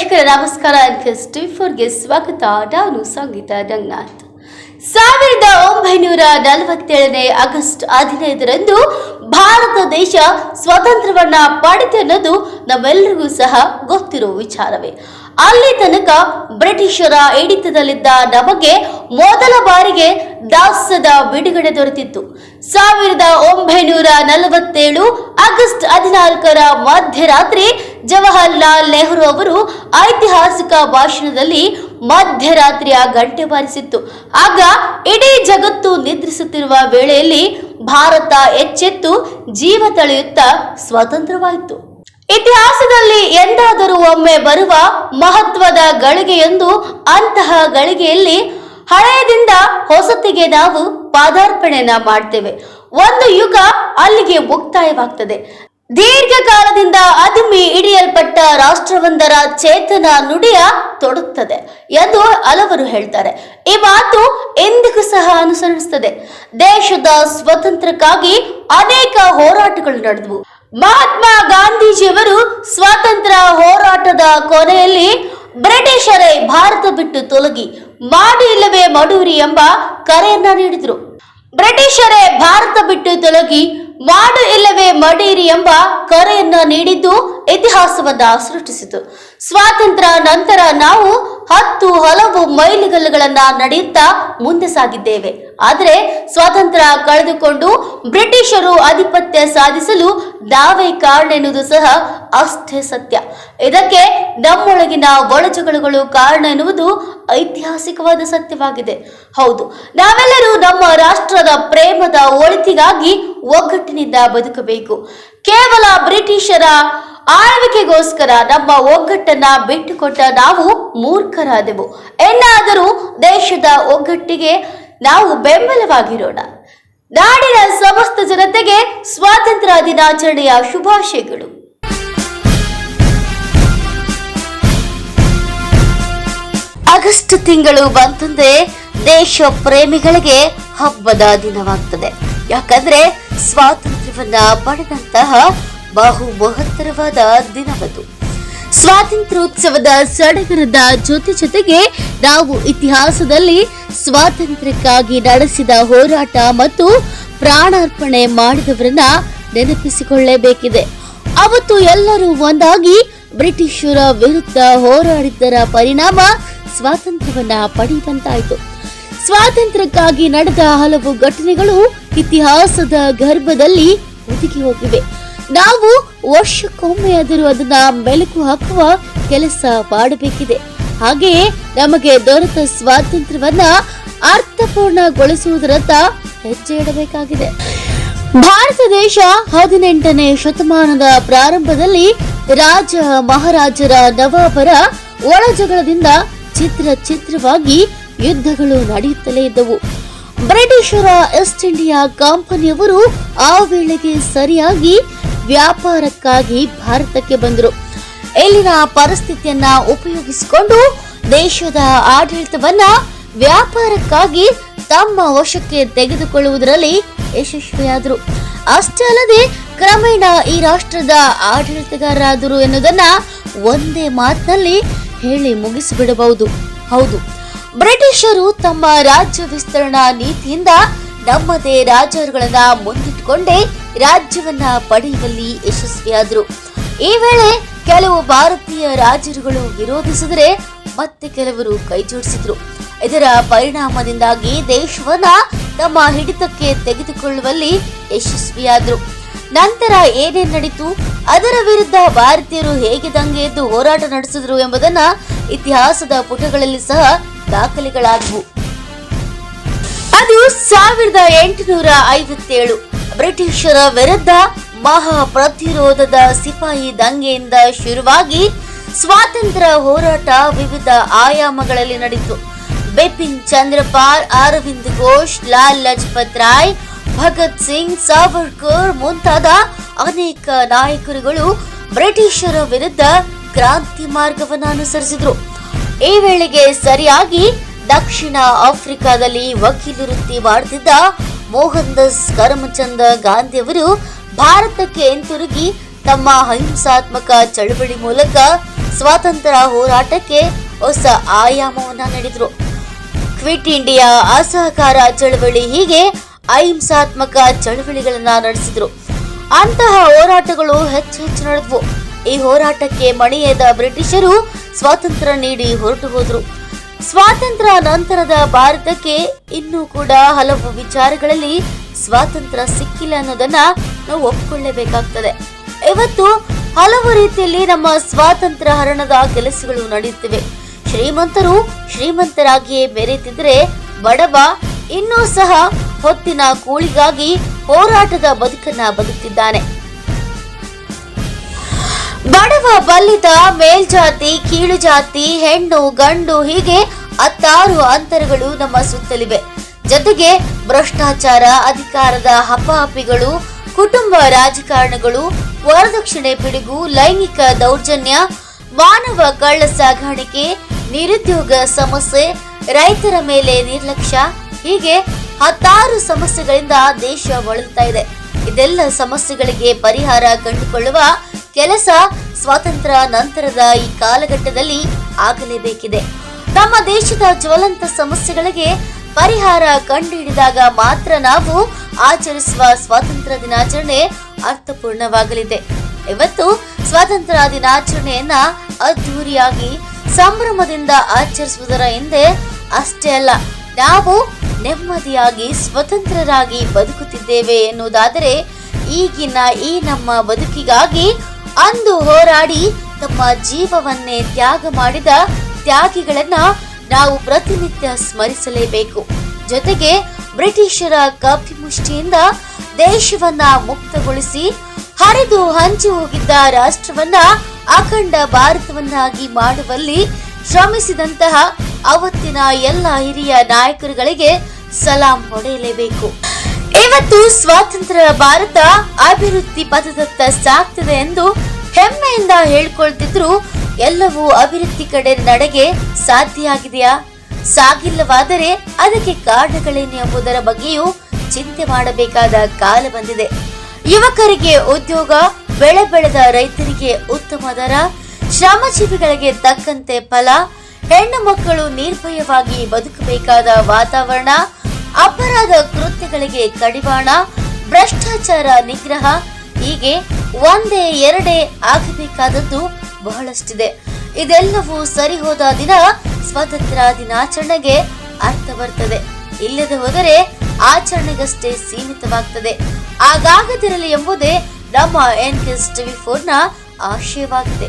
ವೀಕ್ಷಕರ ನಮಸ್ಕಾರ ಫೋರ್ಗೆ ಸ್ವಾಗತ. ನಾನು ಸಂಗೀತ ರಂಗನಾಥ್. ಸಾವಿರದ ಒಂಬೈನೂರ ನಲವತ್ತೇಳನೇ ಆಗಸ್ಟ್ ಹದಿನೈದರಂದು ಭಾರತ ದೇಶ ಸ್ವಾತಂತ್ರ್ಯವನ್ನ ಪಡೆದ ಅನ್ನೋದು ನಮ್ಮೆಲ್ಲರಿಗೂ ಸಹ ಗೊತ್ತಿರೋ ವಿಚಾರವೇ. ಅಲ್ಲಿ ತನಕ ಬ್ರಿಟಿಷರ ಹಿಡಿತದಲ್ಲಿದ್ದ ನಮಗೆ ಮೊದಲ ಬಾರಿಗೆ ದಾಸದ ಬಿಡುಗಡೆ ದೊರೆತಿತ್ತು. ಸಾವಿರದ ಒಂಬೈನೂರ ನಲವತ್ತೇಳು ಆಗಸ್ಟ್ ಹದಿನಾಲ್ಕರ ಮಧ್ಯರಾತ್ರಿ ಜವಾಹರ್ಲಾಲ್ ನೆಹರು ಅವರು ಐತಿಹಾಸಿಕ ಭಾಷಣದಲ್ಲಿ ಮಧ್ಯರಾತ್ರಿಯ ಗಂಟೆ ಬಾರಿಸಿತ್ತು. ಆಗ ಇಡೀ ಜಗತ್ತು ನಿದ್ರಿಸುತ್ತಿರುವ ವೇಳೆಯಲ್ಲಿ ಭಾರತ ಎಚ್ಚೆತ್ತು, ಜೀವ ತಳೆಯುತ್ತಾ ಸ್ವತಂತ್ರವಾಯಿತು ಇತಿಹಾಸದಲ್ಲಿ ಎಂದಾದರೂ ಒಮ್ಮೆ ಬರುವ ಮಹತ್ವದ ಗಳಿಗೆಯೊಂದು ಅಂತಹ ಗಳಿಗೆಯಲ್ಲಿ ಹಳೆಯದಿಂದ ಹೊಸತಿಗೆ ನಾವು ಪಾದಾರ್ಪಣೆಯನ್ನ ಮಾಡ್ತೇವೆ. ಒಂದು ಯುಗ ಅಲ್ಲಿಗೆ ಮುಕ್ತಾಯವಾಗ್ತದೆ. ದೀರ್ಘಕಾಲದಿಂದ ಅದುಮಿ ಹಿಡಿಯಲ್ಪಟ್ಟ ರಾಷ್ಟ್ರವೊಂದರ ಚೇತನ ನುಡಿಯ ತೊಡುತ್ತದೆ ಎಂದು ಹಲವರು ಹೇಳ್ತಾರೆ. ಈ ಮಾತು ಎಂದಿಗೂ ಸಹ ಅನುಸರಿಸುತ್ತದೆ. ದೇಶದ ಸ್ವತಂತ್ರಕ್ಕಾಗಿ ಅನೇಕ ಹೋರಾಟಗಳು ನಡೆದವು. ಮಹಾತ್ಮ ಗಾಂಧೀಜಿಯವರು ಸ್ವಾತಂತ್ರ್ಯ ಹೋರಾಟದ ಕೊನೆಯಲ್ಲಿ ಬ್ರಿಟಿಷರೇ ಭಾರತ ಬಿಟ್ಟು ತೊಲಗಿ ಮಾಡಿ ಇಲ್ಲವೇ ಮಡೂರಿ ಎಂಬ ಕರೆಯನ್ನ ನೀಡಿದರು. ಬ್ರಿಟಿಷರೇ ಭಾರತ ಬಿಟ್ಟು ತೊಲಗಿ ಮಾಡು ಇಲ್ಲವೇ ಮಡೀರಿ ಎಂಬ ಕರೆಯನ್ನ ನೀಡಿದ್ದು ಇತಿಹಾಸವನ್ನ ಸೃಷ್ಟಿಸಿತು. ಸ್ವಾತಂತ್ರ್ಯ ನಂತರ ನಾವು ಹತ್ತು ಹಲವು ಮೈಲಿಗಲ್ಲುಗಳನ್ನ ನಡೆಯುತ್ತಾ ಮುಂದೆ ಸಾಗಿದ್ದೇವೆ. ಆದರೆ ಸ್ವಾತಂತ್ರ್ಯ ಕಳೆದುಕೊಂಡು ಬ್ರಿಟಿಷರು ಆಧಿಪತ್ಯ ಸಾಧಿಸಲು ನಾವೇ ಕಾರಣ ಎನ್ನುವುದು ಸಹ ಅಷ್ಟೇ ಸತ್ಯ. ಇದಕ್ಕೆ ನಮ್ಮೊಳಗಿನ ಒಳಜಗಳಗಳು ಕಾರಣ ಎನ್ನುವುದು ಐತಿಹಾಸಿಕವಾದ ಸತ್ಯವಾಗಿದೆ. ಹೌದು, ನಾವೆಲ್ಲರೂ ನಮ್ಮ ರಾಷ್ಟ್ರದ ಪ್ರೇಮದ ಒಳಿತಿಗಾಗಿ ಒಗ್ಗಟ್ಟಿನಿಂದ ಬದುಕಬೇಕು. ಕೇವಲ ಬ್ರಿಟಿಷರ ಆಳ್ವಿಕೆಗೋಸ್ಕರ ನಮ್ಮ ಒಗ್ಗಟ್ಟನ್ನ ಬಿಟ್ಟುಕೊಟ್ಟ ನಾವು ಮೂರ್ಖರಾದೆವು. ಎನ್ನಾದರೂ ದೇಶದ ಒಗ್ಗಟ್ಟಿಗೆ ನಾವು ಬೆಂಬಲವಾಗಿರೋಣ. ನಾಡಿನ ಸಮಸ್ತ ಜನತೆಗೆ ಸ್ವಾತಂತ್ರ್ಯ ದಿನಾಚರಣೆಯ ಶುಭಾಶಯಗಳು. ಆಗಸ್ಟ್ ತಿಂಗಳು ಬಂತಂದ್ರೆ ದೇಶ ಪ್ರೇಮಿಗಳಿಗೆ ಹಬ್ಬದ ದಿನವಾಗ್ತದೆ. ಯಾಕಂದ್ರೆ ಸ್ವಾತಂತ್ರ್ಯವನ್ನ ಪಡೆದಂತಹ ಬಹು ಮಹತ್ತರವಾದ ದಿನವದು. ಸ್ವಾತಂತ್ರ್ಯೋತ್ಸವದ ಸಡಗರದ ಜೊತೆ ಜೊತೆಗೆ ನಾವು ಇತಿಹಾಸದಲ್ಲಿ ಸ್ವಾತಂತ್ರ್ಯಕ್ಕಾಗಿ ನಡೆಸಿದ ಹೋರಾಟ ಮತ್ತು ಪ್ರಾಣಾರ್ಪಣೆ ಮಾಡಿದವರನ್ನ ನೆನಪಿಸಿಕೊಳ್ಳಲೇಬೇಕಿದೆ ಅವತ್ತು ಎಲ್ಲರೂ ಒಂದಾಗಿ ಬ್ರಿಟಿಷರ ವಿರುದ್ಧ ಹೋರಾಡಿದ್ದರ ಪರಿಣಾಮ ಸ್ವಾತಂತ್ರ್ಯವನ್ನ ಪಡೆಯುವಂತಾಯಿತು. ಸ್ವಾತಂತ್ರ್ಯಕ್ಕಾಗಿ ನಡೆದ ಹಲವು ಘಟನೆಗಳು ಇತಿಹಾಸದ ಗರ್ಭದಲ್ಲಿ ಒದಗಿ ಹೋಗಿವೆ. ನಾವು ವರ್ಷಕ್ಕೊಮ್ಮೆ ಆದರೂ ಅದನ್ನ ಮೆಲುಕು ಹಾಕುವ ಕೆಲಸ ಮಾಡಬೇಕಿದೆ. ಹಾಗೆಯೇ ನಮಗೆ ದೊರೆತ ಸ್ವಾತಂತ್ರ್ಯವನ್ನ ಅರ್ಥಪೂರ್ಣಗೊಳಿಸುವುದರತ್ತ ಹೆಜ್ಜೆ ಇಡಬೇಕಾಗಿದೆ. ಭಾರತ ದೇಶ ಹದಿನೆಂಟನೇ ಶತಮಾನದ ಪ್ರಾರಂಭದಲ್ಲಿ ರಾಜ ಮಹಾರಾಜರ ನವಾಬರ ಒಳಜಗಳದಿಂದ ಚಿತ್ರ ಚಿತ್ರವಾಗಿ ಯುದ್ಧಗಳು ನಡೆಯುತ್ತಲೇ ಇದ್ದವು. ಬ್ರಿಟಿಷರ ಈಸ್ಟ್ ಇಂಡಿಯಾ ಕಂಪನಿಯವರು ಆ ವೇಳೆಗೆ ಸರಿಯಾಗಿ ವ್ಯಾಪಾರಕ್ಕಾಗಿ ಭಾರತಕ್ಕೆ ಬಂದರು. ಇಲ್ಲಿನ ಪರಿಸ್ಥಿತಿಯನ್ನ ಉಪಯೋಗಿಸಿಕೊಂಡು ದೇಶದ ಆಡಳಿತವನ್ನ ವ್ಯಾಪಾರಕ್ಕಾಗಿ ತಮ್ಮ ವಶಕ್ಕೆ ತೆಗೆದುಕೊಳ್ಳುವುದರಲ್ಲಿ ಯಶಸ್ವಿಯಾದರು. ಅಷ್ಟೇ ಅಲ್ಲದೆ ಕ್ರಮೇಣ ಈ ರಾಷ್ಟ್ರದ ಆಡಳಿತಗಾರರಾದರು ಎನ್ನುವುದನ್ನ ಒಂದೇ ಮಾತಿನಲ್ಲಿ ಹೇಳಿ ಮುಗಿಸಿಬಿಡಬಹುದು. ಹೌದು, ಬ್ರಿಟಿಷರು ತಮ್ಮ ರಾಜ್ಯ ವಿಸ್ತರಣಾ ನೀತಿಯಿಂದ ನಮ್ಮದೇ ರಾಜರುಗಳನ್ನ ಮುಂದಿಟ್ಟುಕೊಂಡೇ ರಾಜ್ಯವನ್ನ ಪಡೆಯುವಲ್ಲಿ ಯಶಸ್ವಿಯಾದರು. ಈ ವೇಳೆ ಕೆಲವು ಭಾರತೀಯ ರಾಜರುಗಳು ವಿರೋಧಿಸಿದರೆ ಮತ್ತೆ ಕೆಲವರು ಕೈಜೋಡಿಸಿದ್ರು. ಇದರ ಪರಿಣಾಮದಿಂದಾಗಿ ದೇಶವನ್ನ ತಮ್ಮ ಹಿಡಿತಕ್ಕೆ ತೆಗೆದುಕೊಳ್ಳುವಲ್ಲಿ ಯಶಸ್ವಿಯಾದರು. ನಂತರ ಏನೇನು ನಡೀತು, ಅದರ ವಿರುದ್ಧ ಭಾರತೀಯರು ಹೇಗೆ ದಂಗೆ ಎದ್ದು ಹೋರಾಟ ನಡೆಸಿದ್ರು ಎಂಬುದನ್ನ ಇತಿಹಾಸದ ಪುಟಗಳಲ್ಲಿ ಸಹ ದಾಖಲೆಗಳಾದವು. ಅದು ಸಾವಿರದ ಎಂಟುನೂರ ಐವತ್ತೇಳು. ಬ್ರಿಟಿಷರ ವಿರುದ್ಧ ಮಹಾ ಪ್ರತಿರೋಧದ ಸಿಪಾಯಿ ದಂಗೆಯಿಂದ ಶುರುವಾಗಿ ಸ್ವಾತಂತ್ರ್ಯ ಹೋರಾಟ ವಿವಿಧ ಆಯಾಮಗಳಲ್ಲಿ ನಡೆಯಿತು. ಬಿಪಿನ್ ಚಂದ್ರಪಾಲ್, ಅರವಿಂದ್ ಘೋಷ್, ಲಾಲ್ ಲಜಪತ್ ರಾಯ್, ಭಗತ್ ಸಿಂಗ್, ಸಾವರ್ಕರ್ ಮುಂತಾದ ಅನೇಕ ನಾಯಕರುಗಳು ಬ್ರಿಟಿಷರ ವಿರುದ್ಧ ಕ್ರಾಂತಿ ಮಾರ್ಗವನ್ನು ಅನುಸರಿಸಿದ್ರು. ಈ ವೇಳೆಗೆ ಸರಿಯಾಗಿ ದಕ್ಷಿಣ ಆಫ್ರಿಕಾದಲ್ಲಿ ವಕೀಲ ವೃತ್ತಿ ಮಾಡುತ್ತಿದ್ದ ಮೋಹನ್ ದಾಸ್ ಕರಮಚಂದ ಗಾಂಧಿಯವರು ಭಾರತಕ್ಕೆ ಹಿಂತಿರುಗಿ ತಮ್ಮ ಅಹಿಂಸಾತ್ಮಕ ಚಳವಳಿ ಮೂಲಕ ಸ್ವಾತಂತ್ರ್ಯ ಹೋರಾಟಕ್ಕೆ ಹೊಸ ಆಯಾಮವನ್ನು ನೀಡಿದರು. ಕ್ವಿಟ್ ಇಂಡಿಯಾ ಅಸಹಕಾರ ಚಳವಳಿ ಹೀಗೆ ಅಹಿಂಸಾತ್ಮಕ ಚಳವಳಿಗಳನ್ನು ನಡೆಸಿದ್ರು. ಅಂತಹ ಹೋರಾಟಗಳು ಹೆಚ್ಚು ಹೆಚ್ಚು ನಡೆದವು. ಈ ಹೋರಾಟಕ್ಕೆ ಮಣಿಯದ ಬ್ರಿಟಿಷರು ಸ್ವಾತಂತ್ರ್ಯ ನೀಡಿ ಹೊರಟು ಹೋದ್ರು. ಸ್ವಾತಂತ್ರ್ಯ ನಂತರದ ಭಾರತಕ್ಕೆ ಇನ್ನೂ ಕೂಡ ಹಲವು ವಿಚಾರಗಳಲ್ಲಿ ಸ್ವಾತಂತ್ರ್ಯ ಸಿಕ್ಕಿಲ್ಲ ಅನ್ನೋದನ್ನ ನಾವು ಒಪ್ಪಿಕೊಳ್ಳಬೇಕಾಗ್ತದೆ ಇವತ್ತು ಹಲವು ರೀತಿಯಲ್ಲಿ ನಮ್ಮ ಸ್ವಾತಂತ್ರ್ಯ ಹರಣದ ಕೆಲಸಗಳು ನಡೆಯುತ್ತಿವೆ. ಶ್ರೀಮಂತರು ಶ್ರೀಮಂತರಾಗಿಯೇ ಬೆರೆತಿದ್ರೆ ಬಡವ ಇನ್ನೂ ಸಹ ಹೊತ್ತಿನ ಕೂಳಿಗಾಗಿ ಹೋರಾಟದ ಬದುಕನ್ನ ಬದುಕ್ತಿದ್ದಾನೆ. ಬಡವ ಬಲ್ಲಿದ ಮೇಲ್ಜಾತಿ ಕೀಳು ಜಾತಿ ಹೆಣ್ಣು, ಗಂಡು ಹೀಗೆ ಹತ್ತಾರು ಅಂತರಗಳು ನಮ್ಮ ಸುತ್ತಲಿವೆ. ಜೊತೆಗೆ ಭ್ರಷ್ಟಾಚಾರ, ಅಧಿಕಾರದ ಹಪಾಹಪಿಗಳು ಕುಟುಂಬ ರಾಜಕಾರಣಗಳು, ವರದಕ್ಷಿಣೆ ಪಿಡುಗು, ಲೈಂಗಿಕ ದೌರ್ಜನ್ಯ, ಮಾನವ ಕಳ್ಳ ಸಾಗಾಣಿಕೆ, ನಿರುದ್ಯೋಗ ಸಮಸ್ಯೆ, ರೈತರ ಮೇಲೆ ನಿರ್ಲಕ್ಷ್ಯ ಹೀಗೆ ಹತ್ತಾರು ಸಮಸ್ಯೆಗಳಿಂದ ದೇಶ ಬಳಲ್ತಾ ಇದೆ. ಇದೆಲ್ಲ ಸಮಸ್ಯೆಗಳಿಗೆ ಪರಿಹಾರ ಕಂಡುಕೊಳ್ಳುವ ಕೆಲಸ ಸ್ವಾತಂತ್ರ್ಯ ನಂತರದ ಈ ಕಾಲಘಟ್ಟದಲ್ಲಿ ಆಗಲೇಬೇಕಿದೆ. ನಮ್ಮ ದೇಶದ ಜ್ವಲಂತ ಸಮಸ್ಯೆಗಳಿಗೆ ಪರಿಹಾರ ಕಂಡುಹಿಡಿದಾಗ ಮಾತ್ರ ನಾವು ಆಚರಿಸುವ ಸ್ವಾತಂತ್ರ್ಯ ದಿನಾಚರಣೆ ಅರ್ಥಪೂರ್ಣವಾಗಲಿದೆ. ಇವತ್ತು ಸ್ವಾತಂತ್ರ್ಯ ದಿನಾಚರಣೆಯನ್ನ ಅದ್ಧೂರಿಯಾಗಿ ಸಂಭ್ರಮದಿಂದ ಆಚರಿಸುವುದರ ಹಿಂದೆ ಅಷ್ಟೇ ಅಲ್ಲ, ನಾವು ನೆಮ್ಮದಿಯಾಗಿ ಸ್ವತಂತ್ರರಾಗಿ ಬದುಕುತ್ತಿದ್ದೇವೆ ಎನ್ನುವುದಾದರೆ ಈಗಿನ ಈ ನಮ್ಮ ಬದುಕಿಗಾಗಿ ಅಂದು ಹೋರಾಡಿ ತಮ್ಮ ಜೀವವನ್ನೇ ತ್ಯಾಗ ಮಾಡಿದ ತ್ಯಾಗಿಗಳನ್ನ ನಾವು ಪ್ರತಿನಿತ್ಯ ಸ್ಮರಿಸಲೇಬೇಕು. ಜೊತೆಗೆ ಬ್ರಿಟಿಷರ ಕಪಿಮುಷ್ಟಿಯಿಂದ ದೇಶವನ್ನ ಮುಕ್ತಗೊಳಿಸಿ ಹರಿದು ಹಂಚಿ ಹೋಗಿದ್ದ ರಾಷ್ಟ್ರವನ್ನ ಅಖಂಡ ಭಾರತವನ್ನಾಗಿ ಮಾಡುವಲ್ಲಿ ಶ್ರಮಿಸಿದಂತಹ ಅವತ್ತಿನ ಎಲ್ಲ ಹಿರಿಯ ನಾಯಕರುಗಳಿಗೆ ಸಲಾಂ ಹೊಡೆಯಲೇಬೇಕು. ಇವತ್ತು ಸ್ವಾತಂತ್ರ್ಯ ಭಾರತ ಅಭಿವೃದ್ಧಿ ಪಥದತ್ತ ಸಾಗ್ತದೆ ಎಂದು ಹೆಮ್ಮೆಯಿಂದ ಹೇಳ್ಕೊಳ್ತಿದ್ರು, ಎಲ್ಲವೂ ಅಭಿವೃದ್ಧಿ ಕಡೆ ನಡೆಗೆ ಸಾಧ್ಯ ಆಗಿದೆಯಾ? ಸಾಗಿಲ್ಲವಾದರೆ ಅದಕ್ಕೆ ಕಾರಣಗಳೇನು ಎಂಬುದರ ಬಗ್ಗೆಯೂ ಚಿಂತೆ ಮಾಡಬೇಕಾದ ಕಾಲ ಬಂದಿದೆ. ಯುವಕರಿಗೆ ಉದ್ಯೋಗ, ಬೆಳೆ ಬೆಳೆದ ರೈತರಿಗೆ ಉತ್ತಮ ದರ, ಶ್ರಮಜೀವಿಗಳಿಗೆ ತಕ್ಕಂತೆ ಫಲ, ಹೆಣ್ಣು ಮಕ್ಕಳು ನಿರ್ಭಯವಾಗಿ ಬದುಕಬೇಕಾದ ವಾತಾವರಣ, ಅಪರಾಧ ಕೃತ್ಯಗಳಿಗೆ ಕಡಿವಾಣ, ಭ್ರಷ್ಟಾಚಾರ ನಿಗ್ರಹ ಹೀಗೆ ಒಂದೇ, ಎರಡೇ ಆಗಬೇಕಾದದ್ದು ಬಹಳಷ್ಟಿದೆ. ಇದೆಲ್ಲವೂ ಸರಿ ಹೋದ ದಿನ ಸ್ವಾತಂತ್ರ್ಯ ದಿನಾಚರಣೆಗೆ ಅರ್ಥ ಬರ್ತದೆ ಇಲ್ಲದೆ ಹೋದರೆ ಆಚರಣೆಗಷ್ಟೇ ಸೀಮಿತವಾಗ್ತದೆ. ಆಗಾಗದಿರಲಿ ಎಂಬುದೇ ನಮ್ಮ ಎನ್ ಟಿವಿ ಫೋರ್ನ ಆಶಯವಾಗಿದೆ.